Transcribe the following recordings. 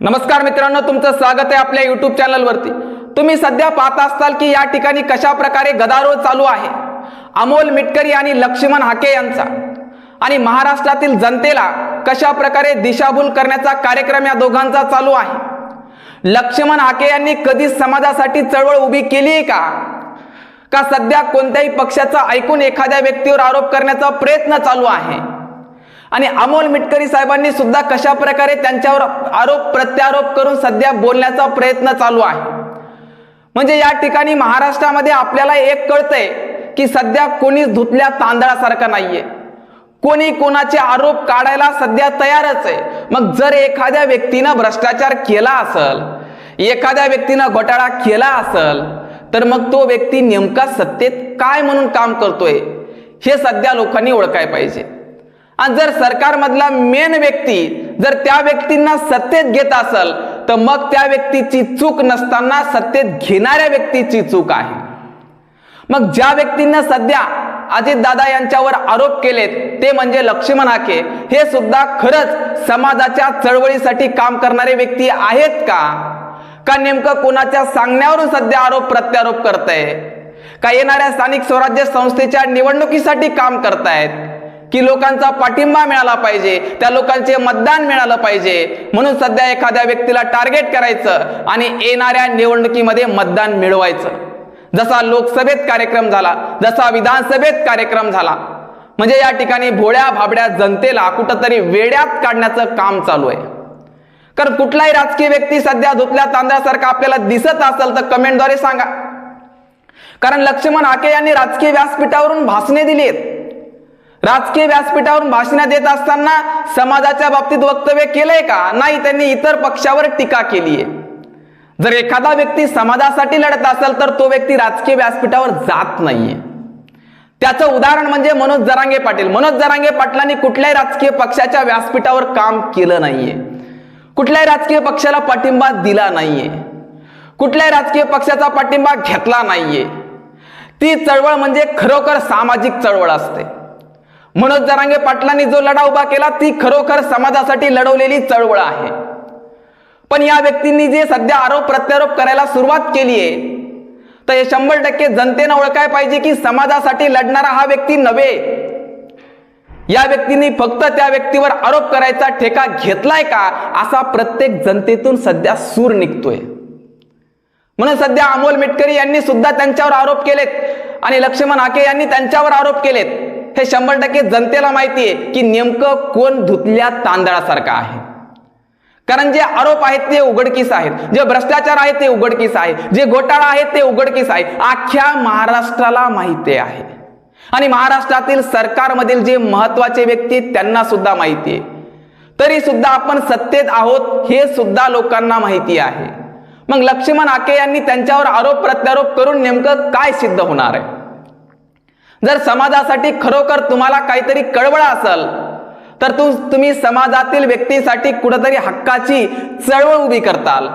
नमस्कार मित्रांनो तुमचं स्वागत आहे आपल्या युट्यूब चॅनलवरती तुम्ही सध्या पाहत असताल की या ठिकाणी कशा प्रकारे गदारोळ चालू आहे? अमोल मिटकरी आणि लक्ष्मण हाके यांचा. आणि महाराष्ट्रातील जनतेला कशा प्रकारे दिशाभूल करण्याचा कार्यक्रम या दोघांचा चालू आहे? लक्ष्मण हाके यांनी कधी समाजासाठी चळवळ उभी केली आहे का? का सध्या कोणत्याही पक्षाचा ऐकून एखाद्या व्यक्तीवर आरोप करण्याचा प्रयत्न चालू आहे? आणि अमोल मिटकरी साहेबांनी सुद्धा कशा प्रकारे त्यांच्यावर आरोप प्रत्यारोप करून सध्या बोलण्याचा प्रयत्न चालू आहे. म्हणजे या ठिकाणी महाराष्ट्रामध्ये आपल्याला एक कळतंय की सध्या कोणीच धुतल्या तांदळासारखा नाहीये. कोणी कोणाचे आरोप काढायला सध्या तयारच आहे. मग जर एखाद्या व्यक्तीनं भ्रष्टाचार केला असल एखाद्या व्यक्तीनं घोटाळा केला असल तर मग तो व्यक्ती नेमका सत्तेत काय म्हणून काम करतोय हे सध्या लोकांनी ओळखाय पाहिजे. आणि जर सरकारमधला मेन व्यक्ती जर त्या व्यक्तींना सत्तेत घेत असल तर मग त्या व्यक्तीची चूक नसताना सत्तेत घेणाऱ्या व्यक्तीची चूक आहे. मग ज्या व्यक्तींना सध्या अजितदादा यांच्यावर आरोप केलेत ते म्हणजे लक्ष्मण हाके हे सुद्धा खरंच समाजाच्या चळवळीसाठी काम करणारे व्यक्ती आहेत का? का नेमकं कोणाच्या सांगण्यावरून सध्या आरोप प्रत्यारोप करताय का येणाऱ्या स्थानिक स्वराज्य संस्थेच्या निवडणुकीसाठी काम करतायत? की लोकांचा पाठिंबा मिळाला पाहिजे त्या लोकांचे मतदान मिळालं पाहिजे. म्हणून सध्या एखाद्या व्यक्तीला टार्गेट करायचं आणि येणाऱ्या निवडणुकीमध्ये मतदान मिळवायचं. जसा लोकसभेत कार्यक्रम झाला जसा विधानसभेत कार्यक्रम झाला म्हणजे या ठिकाणी भोळ्या भाबड्या जनतेला कुठंतरी वेड्यात काढण्याचं काम चालू आहे. कारण कुठलाही राजकीय व्यक्ती सध्या धुतल्या तांदळासारखा आपल्याला दिसत असेल तर कमेंटद्वारे सांगा. कारण लक्ष्मण आके यांनी राजकीय व्यासपीठावरून भाषणे दिली आहेत. राजकीय व्यासपीठावरून भाषण देत असताना समाजाच्या बाबतीत वक्तव्य केलंय का? नाही त्यांनी इतर पक्षावर टीका केली आहे जर एखादा व्यक्ती समाजासाठी लढत असेल तर तो व्यक्ती राजकीय व्यासपीठावर जात नाहीये. त्याचं उदाहरण म्हणजे मनोज जरांगे पाटील. मनोज जरांगे पाटलांनी कुठल्याही राजकीय पक्षाच्या व्यासपीठावर काम केलं नाहीये. कुठल्याही राजकीय पक्षाला पाठिंबा दिला नाहीये. कुठल्याही राजकीय पक्षाचा पाठिंबा घेतला नाहीये. ती चळवळ म्हणजे खरोखर सामाजिक चळवळ असते. मनोज जरांगे पाटलांनी जो लढा उभा केला ती खरोखर समाजासाठी लढवलेली चळवळ आहे. पण या व्यक्तींनी जे सध्या आरोप प्रत्यारोप करायला सुरुवात केली आहे तर हे शंभर टक्के जनतेनं ओळखाय पाहिजे की समाजासाठी लढणारा हा व्यक्ती नव्हे. या व्यक्तींनी फक्त त्या व्यक्तीवर आरोप करायचा ठेका घेतलाय का असा प्रत्येक जनतेतून सध्या सूर निघतोय. म्हणून सध्या अमोल मिटकरी यांनी सुद्धा त्यांच्यावर आरोप केलेत आणि लक्ष्मण हाके यांनी त्यांच्यावर आरोप केलेत. हे शंभर टक्के जनतेला माहिती आहे की नेमकं कोण धुतल्या तांदळासारखं आहे. कारण जे आरोप आहेत ते उघडकीस आहेत. जे भ्रष्टाचार आहे ते उघडकीस आहे जे घोटाळा आहे ते उघडकीस आहे अख्ख्या महाराष्ट्राला माहिती आहे. आणि महाराष्ट्रातील सरकारमधील जे महत्त्वाचे व्यक्ती आहेत, त्यांना सुद्धा माहिती आहे. तरी सुद्धा आपण सत्तेत आहोत हे सुद्धा लोकांना माहिती आहे. मग लक्ष्मण आके यांनी त्यांच्यावर आरोप प्रत्यारोप करून नेमकं काय सिद्ध होणार आहे? जर समाजासाठी खरोखर तुम्हाला काहीतरी कळवळ असेल तर तू तुम्ही समाजातील व्यक्तीसाठी कुठंतरी हक्काची चळवळ उभी करताल.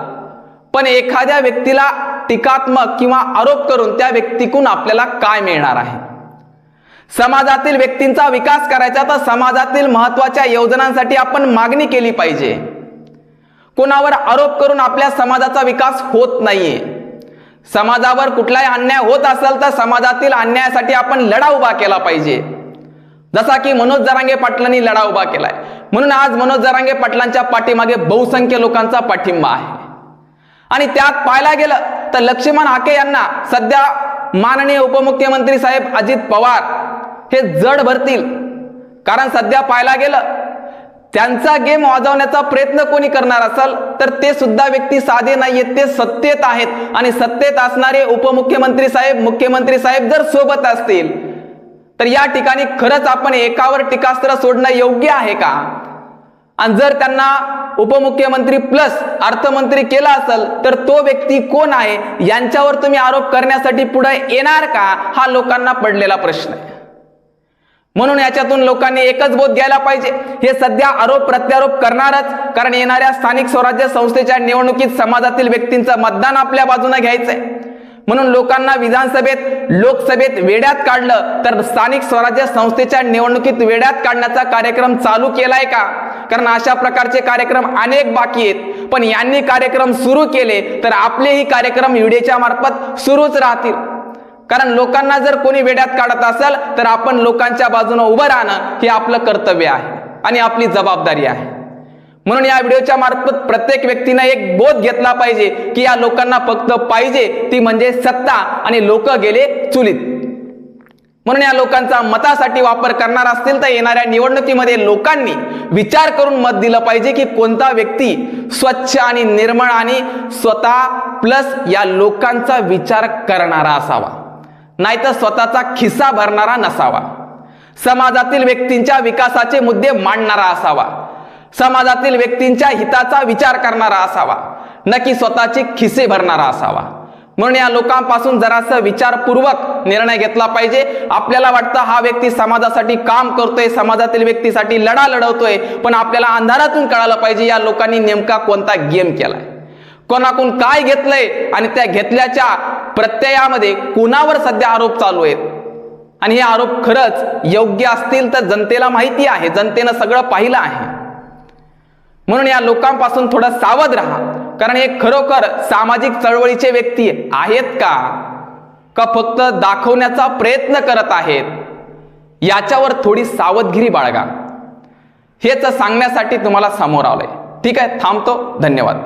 पण एखाद्या व्यक्तीला टीकात्मक किंवा आरोप करून त्या व्यक्तीकडून आपल्याला काय मिळणार आहे? समाजातील व्यक्तींचा विकास करायचा तर समाजातील महत्त्वाच्या योजनांसाठी आपण मागणी केली पाहिजे. कोणावर आरोप करून आपल्या समाजाचा विकास होत नाहीये. समाजावर कुठलाही अन्याय होत असेल तर समाजातील अन्यायासाठी आपण लढा उभा केला पाहिजे. जसा की मनोज जरांगे पाटलांनी लढा उभा केलाय. म्हणून आज मनोज जरांगे पाटलांच्या पाठीमागे बहुसंख्य लोकांचा पाठिंबा आहे. आणि त्यात पाहायला गेलं तर लक्ष्मण हाके यांना सध्या माननीय उपमुख्यमंत्री साहेब अजित पवार हे जड भरतील. कारण सध्या पाहायला गेलं त्यांचा गेम वाजवण्याचा प्रयत्न कोणी करणार असाल तर ते सुद्धा व्यक्ती साधे नाहीयेत ते सत्तेत आहेत. आणि सत्तेत असणारे उपमुख्यमंत्री साहेब मुख्यमंत्री साहेब जर सोबत असतील तर या ठिकाणी खरंच आपण एकावर टीकास्त्र सोडणं योग्य आहे का? आणि जर त्यांना उपमुख्यमंत्री प्लस अर्थमंत्री केला असेल तर तो व्यक्ती कोण आहे? यांच्यावर तुम्ही आरोप करण्यासाठी पुढे येणार का? हा लोकांना पडलेला प्रश्न आहे. म्हणून याच्यातून लोकांनी एकच बोध घ्यायला पाहिजे. हे सध्या आरोप प्रत्यारोप करणारच कारण येणाऱ्या स्थानिक स्वराज्य संस्थेच्या निवडणुकीत समाजातील व्यक्तींचं मतदान आपल्या बाजूने घ्यायचंय. म्हणून लोकांना विधानसभेत लोकसभेत वेड्यात काढलं तर स्थानिक स्वराज्य संस्थेच्या निवडणुकीत वेड्यात काढण्याचा कार्यक्रम चालू केलाय का? कारण अशा प्रकारचे कार्यक्रम अनेक बाकी आहेत. पण यांनी कार्यक्रम सुरू केले तर आपलेही कार्यक्रम व्हिडिओच्या मार्फत सुरूच राहतील. कारण लोकांना जर कोणी वेड्यात काढत असेल तर आपण लोकांच्या बाजूने उभं राहणं हे आपलं कर्तव्य आहे आणि आपली जबाबदारी आहे. म्हणून या व्हिडिओच्या मार्फत प्रत्येक व्यक्तीने एक बोध घेतला पाहिजे की या लोकांना फक्त पाहिजे ती म्हणजे सत्ता आणि लोक गेले चुलीत. म्हणून या लोकांचा मतासाठी वापर करणार असतील तर येणाऱ्या निवडणुकीमध्ये लोकांनी विचार करून मत दिलं पाहिजे की कोणता व्यक्ती स्वच्छ आणि निर्मळ आणि स्वतः प्लस या लोकांचा विचार करणारा असावा. नाहीतर स्वतःचा खिस्सा भरणारा नसावा. समाजातील व्यक्तींच्या विकासाचे मुद्दे मांडणारा असावा. समाजातील व्यक्तींच्या हिताचा विचार करणारा असावा. नक्की स्वतःचे खिसे भरणारा असावा. म्हणून या लोकांपासून जरासं विचारपूर्वक निर्णय घेतला पाहिजे. आपल्याला वाटतं हा व्यक्ती समाजासाठी काम करतोय समाजातील व्यक्तीसाठी लढा लढवतोय पण आपल्याला अंधारातून कळालं पाहिजे या लोकांनी नेमका कोणता गेम केलाय. कोणाकडून काय घेतलंय आणि त्या घेतल्याच्या प्रत्ययामध्ये कुणावर सध्या आरोप चालू आहेत? आणि हे आरोप खरंच योग्य असतील तर जनतेला माहिती आहे. जनतेनं सगळं पाहिलं आहे. म्हणून या लोकांपासून थोडं सावध राहा. कारण हे खरोखर सामाजिक चळवळीचे व्यक्ती आहेत का? का फक्त दाखवण्याचा प्रयत्न करत आहेत? याच्यावर थोडी सावधगिरी बाळगा. हेच सांगण्यासाठी तुम्हाला समोर आलंय. ठीक आहे? थांबतो. धन्यवाद.